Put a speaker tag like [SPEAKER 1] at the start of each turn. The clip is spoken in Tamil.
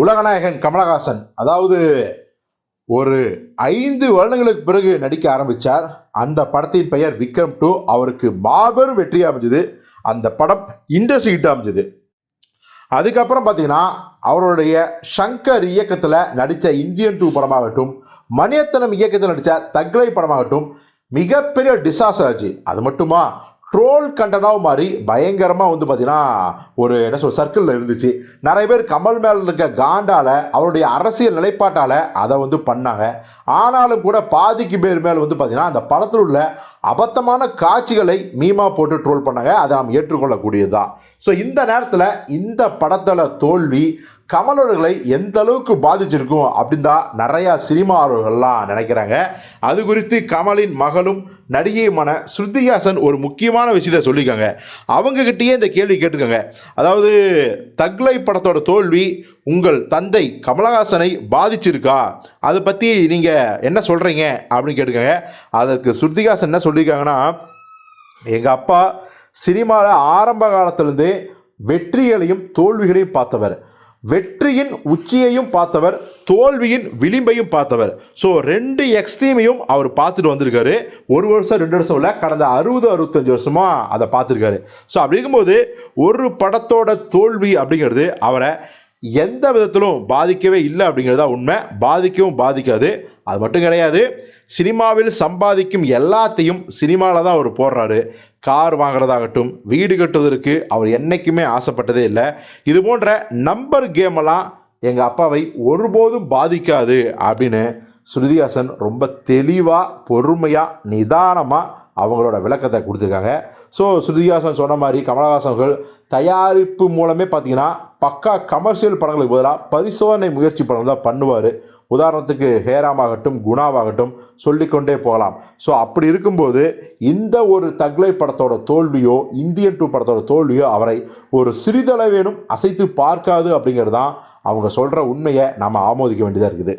[SPEAKER 1] உலகநாயகன் கமலஹாசன் அதாவது ஒரு ஐந்து வருடங்களுக்கு பிறகு நடிக்க ஆரம்பித்தார் அந்த படத்தின் பெயர் விக்ரம் டூ. அவருக்கு மாபெரும் வெற்றி அமைஞ்சது. அந்த படம் இண்டஸ்ட்ரி ஹிட் அமைஞ்சது. அதுக்கப்புறம் பார்த்தீங்கன்னா அவருடைய ஷங்கர் இயக்கத்தில் நடித்த இந்தியன் டூ படமாகட்டும் மணியத்தனம் இயக்கத்தில் நடித்த தக்லை படமாகட்டும் மிகப்பெரிய டிசாஸ்டர் ஆச்சு. அது மட்டுமா ட்ரோல் கண்டனாவும் மாதிரி பயங்கரமாக வந்து பார்த்தீங்கன்னா ஒரு என்ன சொல் சர்க்கிளில் இருந்துச்சு. நிறைய பேர் கமல் மேலே இருக்க காண்டால் அவருடைய அரசியல் நிலைப்பாட்டால் அதை வந்து பண்ணாங்க. ஆனாலும் கூட பாதிக்கு பேர் மேலே வந்து பார்த்தீங்கன்னா அந்த படத்தில் உள்ள அபத்தமான காட்சிகளை மீமா போட்டு ட்ரோல் பண்ணாங்க. அதை நாம் ஏற்றுக்கொள்ளக்கூடியது தான் ஸோ இந்த நேரத்தில் இந்த படத்தில் தோல்வி கமலர்களை எந்த அளவுக்கு பாதிச்சிருக்கும் அப்படின்னு தான் நிறையா சினிமாவர்கள்லாம் நினைக்கிறாங்க. அது குறித்து கமலின் மகளும் நடிகையுமான ஸ்ருதிஹாசன் ஒரு முக்கியமான விஷயத்தை சொல்லியிருக்காங்க. அவங்கக்கிட்டேயே இந்த கேள்வி கேட்டுக்கோங்க அதாவது தக்லை படத்தோட தோல்வி உங்கள் தந்தை கமலஹாசனை பாதிச்சிருக்கா? அதை பற்றி நீங்கள் என்ன சொல்கிறீங்க அப்படின்னு கேட்டுக்கோங்க அதற்கு ஸ்ருதிஹாசன் என்ன சொல்லியிருக்காங்கன்னா எங்கள் அப்பா சினிமாவில் ஆரம்ப காலத்திலேருந்தே வெற்றிகளையும் தோல்விகளையும் பார்த்தவர். வெற்றியின் உச்சியையும் பார்த்தவர் தோல்வியின் விளிம்பையும் பார்த்தவர். ஸோ ரெண்டு எக்ஸ்ட்ரீமையும் அவர் பார்த்துட்டு வந்திருக்காரு. ஒரு வருஷம் ரெண்டு வருஷம் இல்லை கடந்த அறுபது அறுபத்தஞ்சு வருஷமாக அதை பார்த்துருக்காரு. ஸோ அப்படி இருக்கும்போது ஒரு படத்தோட தோல்வி அப்படிங்கிறது அவரை எந்த விதத்திலும் பாதிக்கவே இல்லை அப்படிங்கிறது தான் உண்மை. பாதிக்கவும் பாதிக்காது. அது மட்டும் கிடையாது. சினிமாவில் சம்பாதிக்கும் எல்லாத்தையும் சினிமாவில் தான் அவர் போடுறாரு. கார் வாங்குறதாகட்டும் வீடு கட்டுவதற்கு அவர் என்றைக்குமே ஆசைப்பட்டதே இல்லை. இது போன்ற நம்பர் கேமெல்லாம் எங்கள் அப்பாவை ஒருபோதும் பாதிக்காது அப்படின்னு ஸ்ருதிஹாசன் ரொம்ப தெளிவாக பொறுமையாக நிதானமாக அவங்களோட விளக்கத்தை கொடுத்துருக்காங்க. ஸோ ஸ்ருதிஹாசன் சொன்ன மாதிரி கமலஹாசன் அவர்கள் தயாரிப்பு மூலமே பார்த்தீங்கன்னா பக்கா கமர்ஷியல் படங்களுக்கு பதிலாக பரிசோதனை முயற்சி படம் தான் பண்ணுவார். உதாரணத்துக்கு ஹேராமாகட்டும் குணாவாகட்டும் சொல்லிக்கொண்டே போகலாம். ஸோ அப்படி இருக்கும்போது இந்த ஒரு தக்லை படத்தோட தோல்வியோ இந்தியன் டூ படத்தோட தோல்வியோ அவரை ஒரு சிறிதளவேனும் அசைத்து பார்க்காது அப்படிங்கிறது தான் அவங்க சொல்கிற உண்மையை நாம் ஆமோதிக்க வேண்டியதாக இருக்குது.